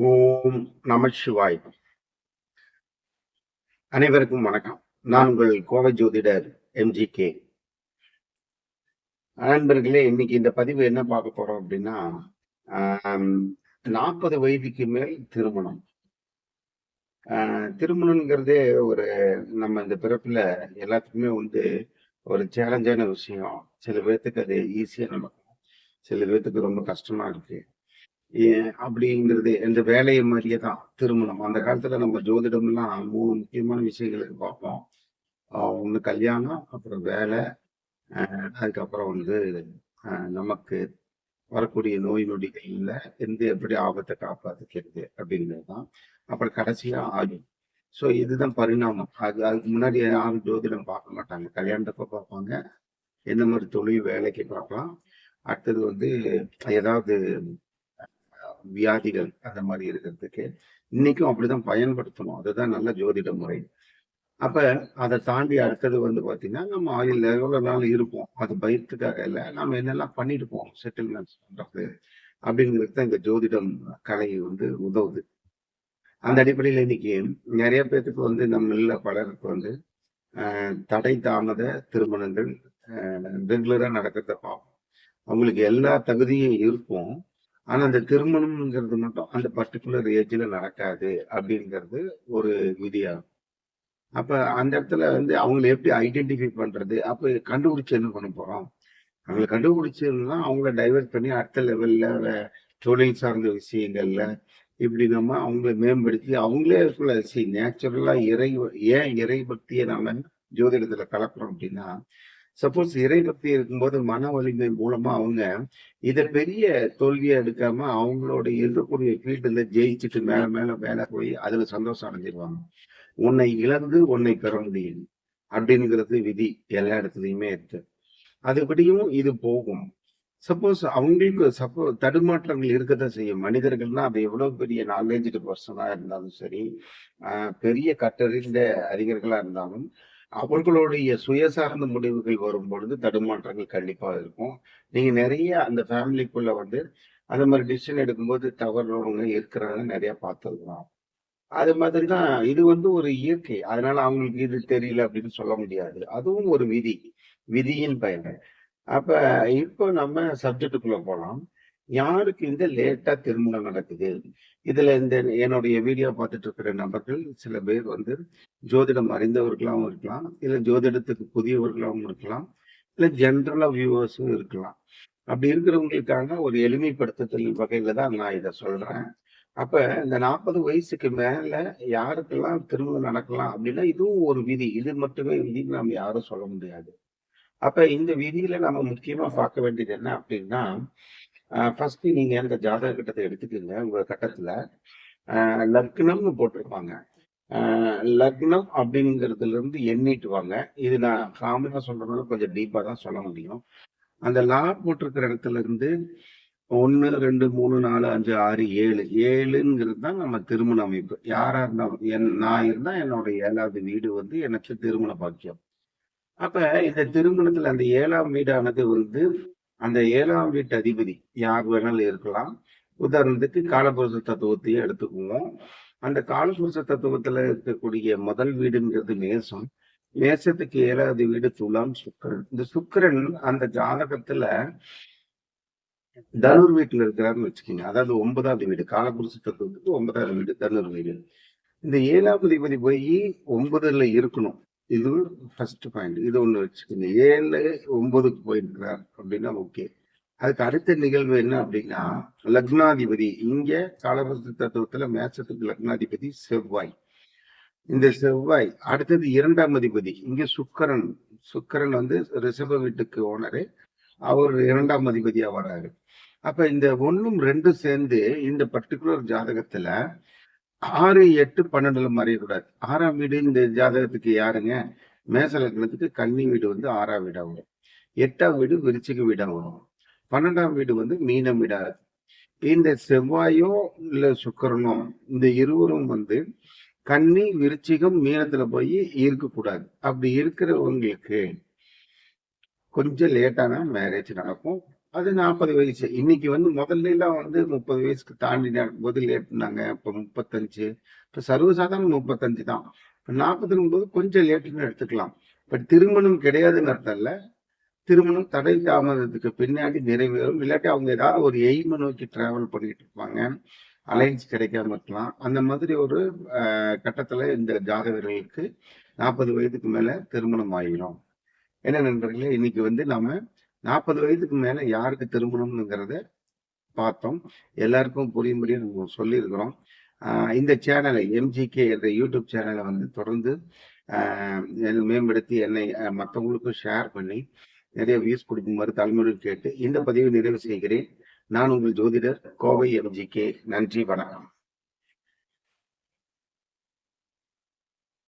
ஓம் நம சிவாய் அனைவருக்கும் வணக்கம். நான் உங்கள் கோவை ஜோதிடர் எம்ஜி கே. நண்பர்களே இன்னைக்கு இந்த பதிவு என்ன பார்க்க போறோம் அப்படின்னா நாற்பது வயதுக்கு மேல் திருமணம். ஆஹ் திருமணங்கிறதே ஒரு நம்ம இந்த பிறப்புல எல்லாத்துக்குமே வந்து ஒரு சேலஞ்சான விஷயம். சில பேர்த்துக்கு அது ஈஸியா நடக்கும். சில பேர்த்துக்கு ரொம்ப கஷ்டமா இருக்கு. அப்படிங்கிறது இந்த வேலையை மாதிரியே தான் திருமணம். அந்த காலத்துல நம்ம ஜோதிடம்லாம் மூணு முக்கியமான விஷயங்களுக்கு பார்ப்போம். ஒன்று கல்யாணம் அப்புறம் வேலை அதுக்கப்புறம் வந்து நமக்கு வரக்கூடிய நோய் நொடிகள்ல இருந்து எப்படி ஆபத்தை காப்பாத்துக்கிறது அப்படிங்கிறது தான் அப்புறம் கடைசியா ஆயுள் ஸோ இதுதான் பரிணாமம். அது அதுக்கு முன்னாடி யாரும் ஜோதிடம் பார்க்க மாட்டாங்க. கல்யாணத்தப்ப பார்ப்பாங்க. எந்த மாதிரி தொழில் வேலைக்கு பார்க்கலாம். அடுத்தது வந்து ஏதாவது வியாதிகள் அந்த மாதிரி இருக்கிறதுக்கு இன்னைக்கும் அப்படிதான் பயன்படுத்தணும். அதுதான் நல்ல ஜோதிட முறை. அப்ப அதை தாண்டி அடுத்தது வந்து பாத்தீங்கன்னா நம்ம ஆயில் எவ்வளவு நாள் இருப்போம். அது பயத்துக்காக இல்லை. நம்ம என்னெல்லாம் பண்ணிட்டு போவோம் செட்டில்மெண்ட்ஸ் பண்றது அப்படிங்கிறது தான் இந்த ஜோதிடம் கலை வந்து உதவுது. அந்த அடிப்படையில் இன்னைக்கு நிறைய பேர்த்துக்கு வந்து நம்மள பலருக்கு வந்து தடை தாமத திருமணங்கள் ரெகுலரா நடக்கிறத பார்ப்போம் அவங்களுக்கு எல்லா தகுதியும் இருக்கும் ஆனா அந்த திருமணம்ங்கிறது மட்டும் அந்த பர்டிகுலர் ஏஜ்ல நடக்காது அப்படிங்கிறது ஒரு விதியாகும். அப்ப அந்த இடத்துல வந்து அவங்கள எப்படி ஐடென்டிஃபை பண்றது? அப்ப கண்டுபிடிச்சு என்ன பண்ண போறோம்? அவங்கள கண்டுபிடிச்சதுன்னா அவங்கள டைவர்ட் பண்ணி அடுத்த லெவல்ல தொழில் சார்ந்த விஷயங்கள்ல இப்படி நம்ம அவங்கள மேம்படுத்தி அவங்களே நேச்சுரலா இறை ஏன் இறை பக்தியை நாம ஜோதிடத்துல கலக்குறோம் அப்படின்னா சப்போஸ் இறை பக்தி இருக்கும்போது மன வலிமை மூலமா அவங்க இத பெரிய தோல்வியை எடுக்காம அவங்களோட இருக்கக்கூடிய ஃபீல்டுல ஜெயிச்சுட்டு மேல மேல மேல போய் அதுல சந்தோஷம் அடைஞ்சிருவாங்க. உன்னை இழந்து உன்னை பெற முடியும் அப்படிங்கிறது விதி எல்லா இடத்துலயுமே இருக்கு. அதுபடியும் இது போகும். சப்போஸ் அவங்களுக்கு சப்போ தடுமாற்றங்கள் இருக்கதான் செய்யும். மனிதர்கள்னா அது எவ்வளவு பெரிய நாலேஜ் பர்சனா இருந்தாலும் சரி பெரிய கட்டறிந்த அறிஞர்களா இருந்தாலும் அவர்களுடைய சுயசார்ந்த முடிவுகள் வரும் பொழுது தடுமாற்றங்கள் கண்டிப்பாக இருக்கும். நீங்க நிறைய அந்த ஃபேமிலிக்குள்ள வந்து அந்த மாதிரி டிசிஷன் எடுக்கும்போது தவறுறவங்க இருக்கிறாங்க நிறைய பார்த்துருக்கலாம் அது மாதிரி தான் இது வந்து ஒரு இயற்கை. அதனால அவங்களுக்கு இது தெரியல அப்படின்னு சொல்ல முடியாது. அதுவும் ஒரு விதி. விதியின் பயன். அப்ப இப்போ நம்ம சப்ஜெக்டுக்குள்ள போலாம். யாருக்கு இந்த லேட்டா திருமணம் நடக்குது? இதுல இந்த என்னுடைய வீடியோ பார்த்துட்டு இருக்கிற நபர்கள் சில பேர் வந்து ஜோதிடம் அறிந்தவர்களாகவும் இருக்கலாம் இல்ல ஜோதிடத்துக்கு புதியவர்களாகவும் இருக்கலாம் இல்ல ஜென்ரலா வியூவர்ஸும் இருக்கலாம். அப்படி இருக்கிறவங்களுக்காக ஒரு எளிமைப்படுத்துதல் வகையில தான் நான் இதை சொல்றேன். அப்ப இந்த நாற்பது வயசுக்கு மேல யாருக்கெல்லாம் திருமணம் நடக்கலாம் அப்படின்னா இதுவும் ஒரு விதி. இது மட்டுமே விதின்னு நம்ம யாரும் சொல்ல முடியாது. அப்ப இந்த விதியில நம்ம முக்கியமா பார்க்க வேண்டியது என்ன அப்படின்னா ஃபர்ஸ்ட் நீங்க அந்த ஜாதக கட்டத்தை எடுத்துக்கோங்க உங்க கட்டத்துல. லக்னம்னு போட்டிருப்பாங்க. லக்னம் அப்படிங்கிறதுல இருந்து எண்ணிட்டு வாங்க. இது நான் காமனா சொல்றதுனால கொஞ்சம் டீப்பா தான் சொல்ல முடியும். அந்த லா போட்டிருக்கிற இடத்துல இருந்து ஒன்னு ரெண்டு மூணு நாலு அஞ்சு ஆறு ஏழு. ஏழுங்கிறது தான் நம்ம திருமண அமைப்பு. யாரா இருந்தாலும் என் நான் இருந்தா என்னோட ஏழாவது வீடு வந்து எனக்கு திருமண பாக்கியம். அப்ப இந்த திருமணத்துல அந்த ஏழாம் வீடானது வந்து அந்த ஏழாம் வீட்டு அதிபதி யார் வேணாலும் இருக்கலாம். உதாரணத்துக்கு காலபுருஷ தத்துவத்தையே எடுத்துக்குவோம் அந்த காலபுருஷ தத்துவத்துல இருக்கக்கூடிய முதல் வீடுங்கிறது மேசம். மேசத்துக்கு ஏழாவது வீடு துலாம் சுக்கரன். இந்த சுக்கரன் அந்த ஜாதகத்துல தனுர் வீட்டுல இருக்கிறாருன்னு வச்சுக்கோங்க. அதாவது ஒன்பதாவது வீடு காலபுருஷ தத்துவத்துக்கு ஒன்பதாவது வீடு தனுர் வீடு. இந்த ஏழாம் அதிபதி போய் ஒன்பதுல இருக்கணும். இது ஃபர்ஸ்ட் பாயிண்ட் இது ஒன்று வச்சுக்கோங்க. ஏழு ஒன்பதுக்கு போயிருக்கிறார் அப்படின்னா ஓகே அதுக்கு அடுத்த நிகழ்வு என்ன அப்படின்னா லக்னாதிபதி. இங்கே காலபுரத்து தத்துவத்துல மேசத்துக்கு லக்னாதிபதி செவ்வாய். இந்த செவ்வாய் அடுத்தது இரண்டாம் அதிபதி. இங்க சுக்கரன். சுக்கரன் வந்து ரிஷப வீட்டுக்கு ஓனரு அவர் இரண்டாம் அதிபதியாக வராரு. அப்ப இந்த ஒன்றும் ரெண்டும் சேர்ந்து இந்த பர்டிகுலர் ஜாதகத்துல ஆறு எட்டு பன்னெண்டுல மறையக்கூடாது ஆறாம் வீடு இந்த ஜாதகத்துக்கு யாருங்க? மேசலக்கணத்துக்கு கன்னி வீடு வந்து ஆறாம் வீடா வரும். எட்டாம் வீடு விருச்சிக வீடா வரும். பன்னெண்டாம் வீடு வந்து மீனம் வீடா இந்த செவ்வாயோ இல்ல சுக்கரனோ இந்த இருவரும் வந்து கன்னி விருச்சிகம் மீனத்துல போய் இருக்கக்கூடாது. அப்படி இருக்கிறவங்களுக்கு கொஞ்சம் லேட்டான மேரேஜ் நடக்கும். அது நாற்பது வயசு. இன்னைக்கு வந்து முதல்ல எல்லாம் வந்து முப்பது வயசுக்கு தாண்டி நடக்கும்போது லேட்னாங்க இப்போ முப்பத்தஞ்சு. இப்போ சர்வசாதாரண முப்பத்தஞ்சு தான். இப்போ நாற்பத்தி போது கொஞ்சம் லேட்டுன்னு எடுத்துக்கலாம். பட் திருமணம் கிடையாதுன்னு திருமணம் தடை தாமதத்துக்கு பின்னாடி நிறைவேறும். இல்லாட்டி அவங்க ஏதாவது ஒரு எய்மை நோக்கி டிராவல் பண்ணிட்டு இருப்பாங்க. அலைன்ஸ் கிடைக்காம இருக்கலாம். அந்த மாதிரி ஒரு கட்டத்தில் இந்த ஜாதகர்களுக்கு நாற்பது வயதுக்கு மேலே திருமணம் ஆகிடும் என்ன நண்பர்களே இன்னைக்கு வந்து நாம நாற்பது வயதுக்கு மேல யாருக்கு திருமணம்ங்கிறத பார்த்தோம். எல்லாருக்கும் புரியும்படியும் நம்ம சொல்லியிருக்கிறோம். இந்த சேனலை எம்ஜிகே என்ற யூடியூப் சேனலை வந்து தொடர்ந்து மேம்படுத்தி என்னை மற்றவங்களுக்கும் ஷேர் பண்ணி நிறைய வியூஸ் கொடுக்குமாறு தலைமுறையில் கேட்டு இந்த பதிவை நிறைவு செய்கிறேன். நான் உங்கள் ஜோதிடர் கோவை எம்ஜிகே நன்றி வணக்கம்.